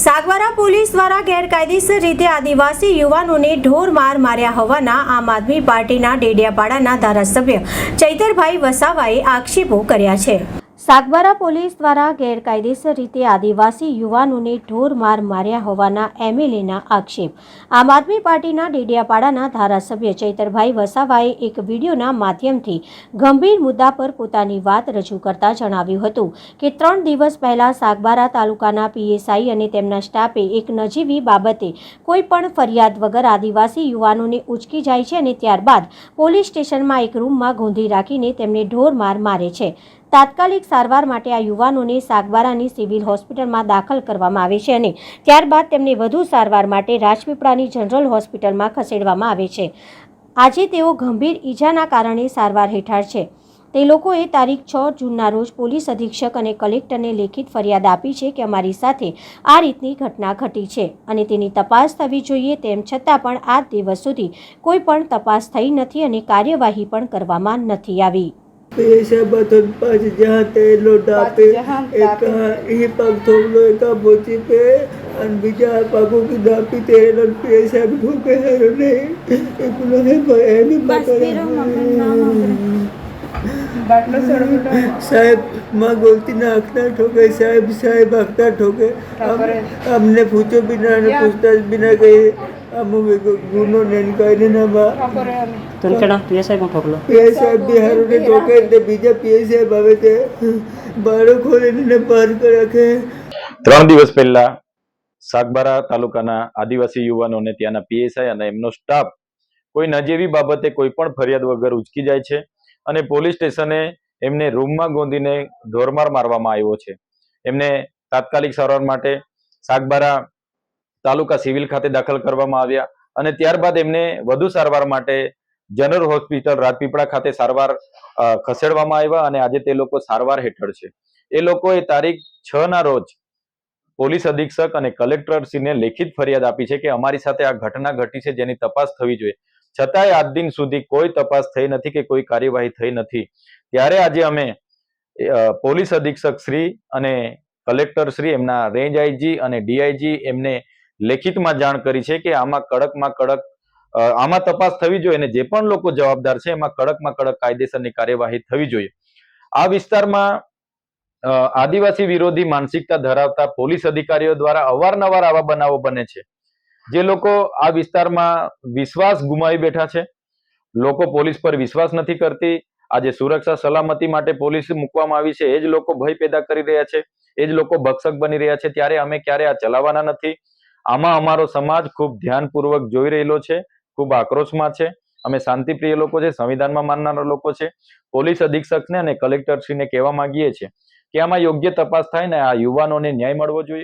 સાગવારા police દ્વારા ગેરકાયદેસર રીતે આદિવાસી યુવાનોને ઢોર માર માર્યા હોવાના આમ આદમી પાર્ટીના ડેડિયાપાડાના ધારાસભ્ય ચૈતરભાઈ વસાવાએ આક્ષેપો કર્યા છે. સાગબારા પોલીસ દ્વારા ગેરકાયદેસર રીતે આદિવાસી યુવાનોને ઢોર માર માર્યા હોવાના એમએલએના આક્ષેપ. આમ આદમી પાર્ટીના ડેડિયાપાડાના ધારાસભ્ય ચૈતરભાઈ વસાવાએ એક વિડીયોના માધ્યમથી ગંભીર મુદ્દા પર પોતાની વાત રજૂ કરતા જણાવ્યું હતું કે ત્રણ દિવસ પહેલા સાગબારા તાલુકાના પીએસઆઈ અને તેમના સ્ટાફે એક નજીવી બાબતે કોઈ પણ ફરિયાદ વગર આદિવાસી યુવાનોને ઉચકી જાય છે અને ત્યારબાદ પોલીસ સ્ટેશનમાં એક રૂમમાં ગોંધી રાખીને તેમને ઢોર માર મારે છે. તાત્કાલિક સારવાર માટે આ યુવાનોને સાગબારાની સિવિલ હોસ્પિટલમાં દાખલ કરવામાં આવે છે અને ત્યારબાદ તેમને વધુ સારવાર માટે રાજપીપળાની જનરલ હોસ્પિટલમાં ખસેડવામાં આવે છે. આજે તેઓ ગંભીર ઈજાના કારણે સારવાર હેઠળ છે. તે લોકોએ તારીખ છ જૂનના રોજ પોલીસ અધિક્ષક અને કલેક્ટરને લેખિત ફરિયાદ આપી છે કે અમારી સાથે આ રીતની ઘટના ઘટી છે અને તેની તપાસ થવી જોઈએ તેમ છતાં પણ આ દિવસ સુધી કોઈ પણ તપાસ થઈ નથી અને કાર્યવાહી પણ કરવામાં નથી આવી. पेशा बतन पाँच जहाँ तेलो डापे एक ही पग थोलो एक बोची पे अन बिजा पगों की डापी तेरे पेशा भी पे है ने एक लोहे पर है भी बकर साहब माँ बोलती ना अखना ठोके साहब साहब अखना ठोके हमने पूछो बिना पूछता बिना कहे ત્રણ દિવસ પહેલા સાગબારા તાલુકાના આદિવાસી યુવાનોને ત્યાંના પીએસઆઈ અને એમનો સ્ટાફ કોઈ નજીવી બાબતે કોઈ પણ ફરિયાદ વગર ઉચકી જાય છે અને પોલીસ સ્ટેશને એમને રૂમમાં ગોંધીને ઢોરમાર મારવામાં આવ્યો છે. એમને તાત્કાલિક સારવાર માટે સાગબારા તાલુકા સિવિલ ખાતે દાખલ કરવામાં આવ્યા અને ત્યારબાદ એમને વધુ સારવાર માટે જનરલ હોસ્પિટલ રાજપીપળા ખાતે સારવાર ખસેડવામાં આવ્યા અને આજે તે લોકો સારવાર હેઠળ છે. એ લોકોએ તારીખ છ ના રોજ પોલીસ અધિક્ષક અને કલેક્ટરશ્રીને લેખિત ફરિયાદ આપી છે કે અમારી સાથે આ ઘટના ઘટી છે જેની તપાસ થવી જોઈએ. છતાંય આજ દિન સુધી કોઈ તપાસ થઈ નથી કે કોઈ કાર્યવાહી થઈ નથી. ત્યારે આજે અમે પોલીસ અધિક્ષક શ્રી અને કલેક્ટર શ્રી એમના રેન્જ આઈજી અને ડીઆઈજી એમને લેખિતમાં જાણ કરી છે કે આમાં કડકમાં કડક આમાં તપાસ થવી જોઈએ અને જે પણ લોકો જવાબદાર છે એમાં કડકમાં કડક કાયદેસરની કાર્યવાહી થવી જોઈએ. આ વિસ્તારમાં આદિવાસી વિરોધી માનસિકતા ધરાવતા પોલીસ અધિકારીઓ દ્વારા અવારનવાર આવા બનાવો બને છે. જે લોકો આ વિસ્તારમાં વિશ્વાસ ગુમાવી બેઠા છે. લોકો પોલીસ પર વિશ્વાસ નથી કરતી. આજે સુરક્ષા સલામતી માટે પોલીસ મૂકવામાં આવી છે. એ જ લોકો ભય પેદા કરી રહ્યા છે. એ જ લોકો ભક્ષક બની રહ્યા છે. ત્યારે અમે ક્યારે આ ચલાવવાના નથી. આમાં અમારો સમાજ ખૂબ ધ્યાનપૂર્વક જોઈ રહેલો છે, ખૂબ આક્રોશમાં છે. અમે શાંતિપ્રિય લોકો છે, સંવિધાનમાં માનનારા લોકો છે. પોલીસ અધિક્ષકને અને કલેક્ટરશ્રીને કહેવા માંગીએ છીએ કે આમાં યોગ્ય તપાસ થાય ને આ યુવાનોને ન્યાય મળવો જોઈએ.